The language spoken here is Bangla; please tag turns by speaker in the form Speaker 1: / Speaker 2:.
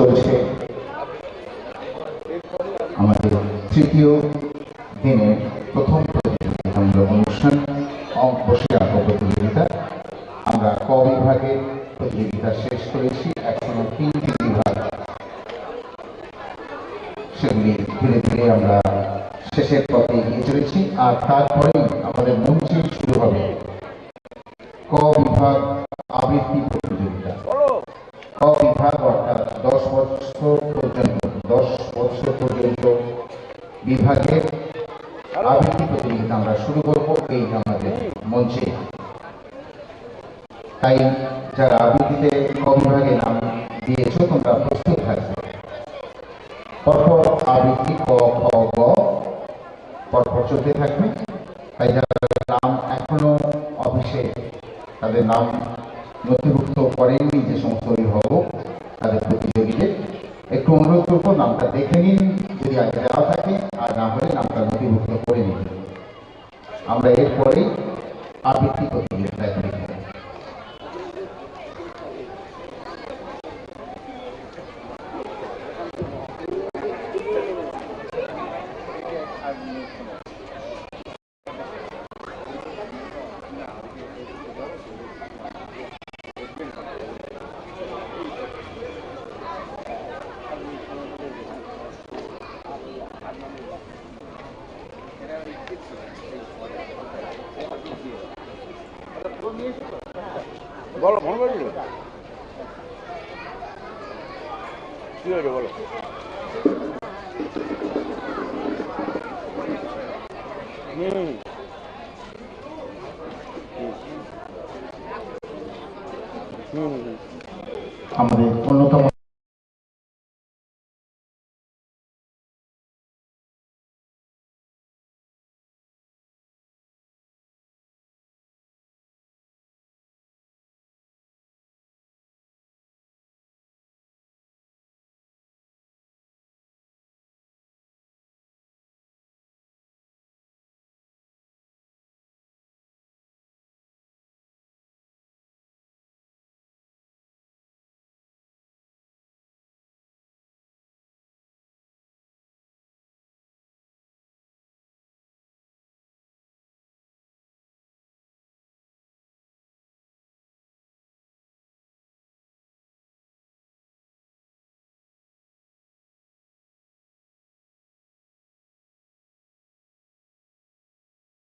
Speaker 1: চলছে। আমাদের তৃতীয় দিনের প্রথম প্রতিযোগিতামূলক অনুষ্ঠান অঙ্ক বসে প্রতিযোগিতা। আমরা ক বিভাগে প্রতিযোগিতা শেষ করেছি, এখনও তিনটি বিভাগ। সেগুলি ধীরে ধীরে আমরা শেষের পথে এগিয়ে চলেছি, আর তারপরেই আমাদের মঞ্চে শুরু হবে ক বিভাগ আবৃত্তি প্রতিযোগিতা। ক বিভাগ অর্থাৎ বিভাগের আবৃত্তি প্রতিযোগিতা আমরা শুরু করব, এই আমাদের মঞ্চে। তাই যারা আবৃত্তিতে ক বিভাগে নাম দিয়েছ, তোমরা প্রস্তুত থাকবে। পরপর আবৃত্তি ক, খ, গ পরপর চলতে থাকবে। তাই যারা নাম এখনও অফিসে তাদের নাম নথিভুক্ত করেননি যে সমস্ত অভিভাবক তাদের প্রতিযোগীদের, একটু অনুরোধ করব, নামটা দেখে নিন। যদি দেওয়া থাকে আর না হলে নামটা নথিভুক্ত করে নিতে আমরা এরপরেই
Speaker 2: বলো ফোন করেছিল কি হয়েছে বলো? হুম।
Speaker 1: আমাদের অন্যতম